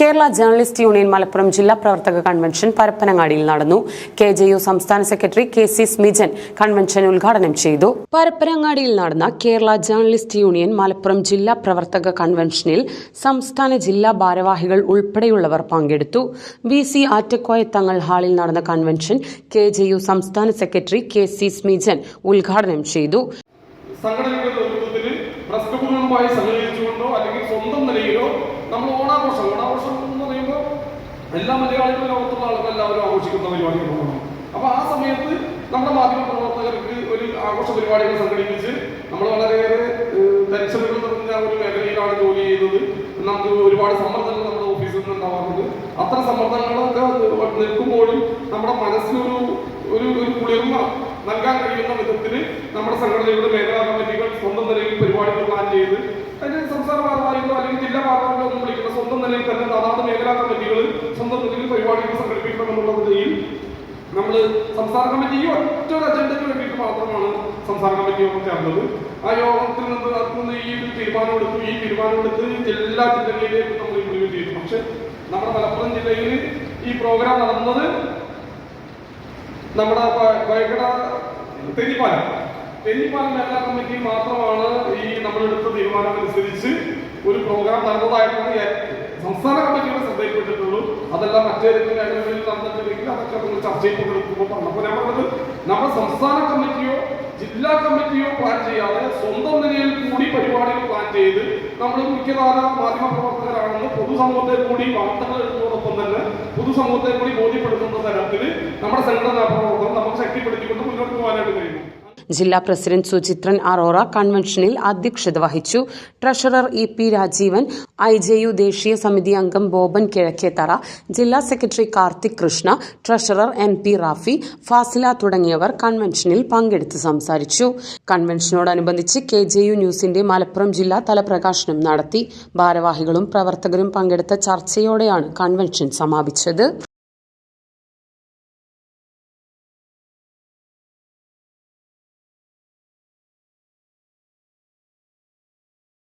Kerala journalist union Malappuram ജില്ലാ പ്രവർത്തക convention പരപ്പനങ്ങാടിയിൽ നടന്നു. കെ ജെ യു സംസ്ഥാന secretary K C Smijan convention ഉദ്ഘാടനം ചെയ്തു. പരപ്പനങ്ങാടിയിൽ നടന്ന കേരള ജേർണലിസ്റ്റ് യൂണിയൻ മലപ്പുറം ജില്ലാ പ്രവർത്തക കൺവെൻഷനിൽ സംസ്ഥാന ജില്ലാ ഭാരവാഹികൾ ഉൾപ്പെടെയുള്ളവർ പങ്കെടുത്തു. വി സി ആറ്റക്കോയ തങ്ങൾ ഹാളിൽ നടന്ന കൺവെൻഷൻ കെ ജെ യു സംസ്ഥാന സെക്രട്ടറി കെ സി സ്മിജൻ ഉദ്ഘാടനം ചെയ്തു. സംഘടനയുടെ നേതൃത്വത്തിൽ പ്രസ് ക്ലബുകളുമായി സഹകരിച്ചുകൊണ്ടോ അല്ലെങ്കിൽ സ്വന്തം നിലയിലോ നമ്മൾ ഓണാഘോഷം ഓണാഘോഷം എന്ന് പറയുമ്പോൾ എല്ലാ മലയാളികളും ലോകത്തുള്ള ആളുകൾ എല്ലാവരും ആഘോഷിക്കുന്ന പരിപാടികളാണ് അപ്പൊ ആ സമയത്ത് നമ്മുടെ മാധ്യമ പ്രവർത്തകർക്ക് ഒരു ആഘോഷ പരിപാടികൾ സംഘടിപ്പിച്ച് നമ്മൾ വളരെയേറെ ടെൻഷനുകൾ നിറഞ്ഞ ഒരു മേഖലയിലാണ് ജോലി ചെയ്യുന്നത്. നമുക്ക് ഒരുപാട് സമ്മർദ്ദങ്ങൾ നമ്മുടെ ഓഫീസിൽ നിന്ന് ഉണ്ടാവാറുണ്ട് അത്ര സമ്മർദ്ദങ്ങളൊക്കെ നിൽക്കുമ്പോഴും നമ്മുടെ മനസ്സിനൊരു ഒരു ഒരു കുളിർമ നൽകാൻ കഴിയുന്ന വിധത്തിൽ നമ്മുടെ സംഘടനയുടെ മേഖലാ കമ്മിറ്റികൾ സ്വന്തം നിലയിൽ പരിപാടികൾ പ്ലാൻ ചെയ്ത് അതിന് സംസ്ഥാന ഭാഗമായിട്ടോ അല്ലെങ്കിൽ ജില്ലാ ഭാഗമായിട്ടോ ഒന്നും വിളിക്കുന്ന സ്വന്തം നിലയിൽ തന്നെ അതാത് മേഖലാ കമ്മിറ്റികൾ സ്വന്തം നിലയിൽ പരിപാടികൾ സംഘടിപ്പിക്കണമെന്നുള്ള നിലയിൽ നമ്മൾ സംസ്ഥാന കമ്മിറ്റി ഈ ഒറ്റ അജണ്ടയ്ക്ക് വേണ്ടിയിട്ട് മാത്രമാണ് സംസ്ഥാന കമ്മിറ്റി യോഗം ചേർന്നത്. ആ യോഗത്തിൽ നിന്ന് നടത്തുന്ന ഈ ഒരു തീരുമാനമെടുത്തു ഈ തീരുമാനമെടുത്ത് എല്ലാ ജില്ലകളിലേക്കും നമ്മൾ ഇംപ്ലിമെന്റ് ചെയ്തു. പക്ഷെ നമ്മുടെ മലപ്പുറം ജില്ലയിൽ ഈ പ്രോഗ്രാം നടന്നത് നമ്മുടെ വയക്കട തെന്നിപ്പാലം തെന്നിപ്പാലം മേഖലാ കമ്മിറ്റി മാത്രമാണ് ഈ നമ്മളെടുത്ത തീരുമാനം അനുസരിച്ച് ഒരു പ്രോഗ്രാം നടന്നതായിട്ടാണ് സംസ്ഥാന കമ്മിറ്റിയുടെ ശ്രദ്ധയിൽപ്പെട്ടിട്ടുള്ളൂ. അതെല്ലാം മറ്റേതെങ്കിലും മേഖലകളിൽ നടന്നിട്ടുണ്ടെങ്കിൽ അതൊക്കെ നമ്മൾ ചർച്ചയിൽ പങ്കെടുക്കുമ്പോൾ പറഞ്ഞപ്പോൾ ഞാൻ പറഞ്ഞത് നമ്മുടെ സംസ്ഥാന കമ്മിറ്റിയോ ജില്ലാ കമ്മിറ്റിയോ പ്ലാൻ ചെയ്യാതെ സ്വന്തം നിലയിൽ കൂടി പരിപാടികൾ പ്ലാൻ ചെയ്ത് നമ്മൾ മുഖ്യധാര മാധ്യമ പ്രവർത്തകരാണെന്ന് പൊതുസമൂഹത്തെ കൂടി വാർത്തകൾ എഴുതുന്നതോടൊപ്പം തന്നെ പൊതുസമൂഹത്തെ കൂടി ബോധ്യപ്പെടുത്തുന്ന തരത്തിൽ നമ്മുടെ സംഘടനാ പ്രവർത്തനം നമുക്ക് ശക്തിപ്പെടുത്തിക്കൊണ്ട് മുന്നോട്ട് പോകാനായിട്ട് ജില്ലാ പ്രസിഡന്റ് സുചിത്രൻ അറോറ കൺവെൻഷനിൽ അധ്യക്ഷത വഹിച്ചു. Treasurer E P Rajeevan I J U ദേശീയ സമിതി അംഗം ബോബൻ കിഴക്കേത്തറ ജില്ലാ secretary Karthik Krishna treasurer M P Rafi Fasila തുടങ്ങിയവർ കൺവെൻഷനിൽ പങ്കെടുത്ത് സംസാരിച്ചു. കൺവെൻഷനോടനുബന്ധിച്ച് കെ ജെ യു ന്യൂസിന്റെ മലപ്പുറം ജില്ലാ തല പ്രകാശനം നടത്തി. ഭാരവാഹികളും പ്രവർത്തകരും പങ്കെടുത്ത ചർച്ചയോടെയാണ് കൺവെൻഷൻ സമാപിച്ചത്.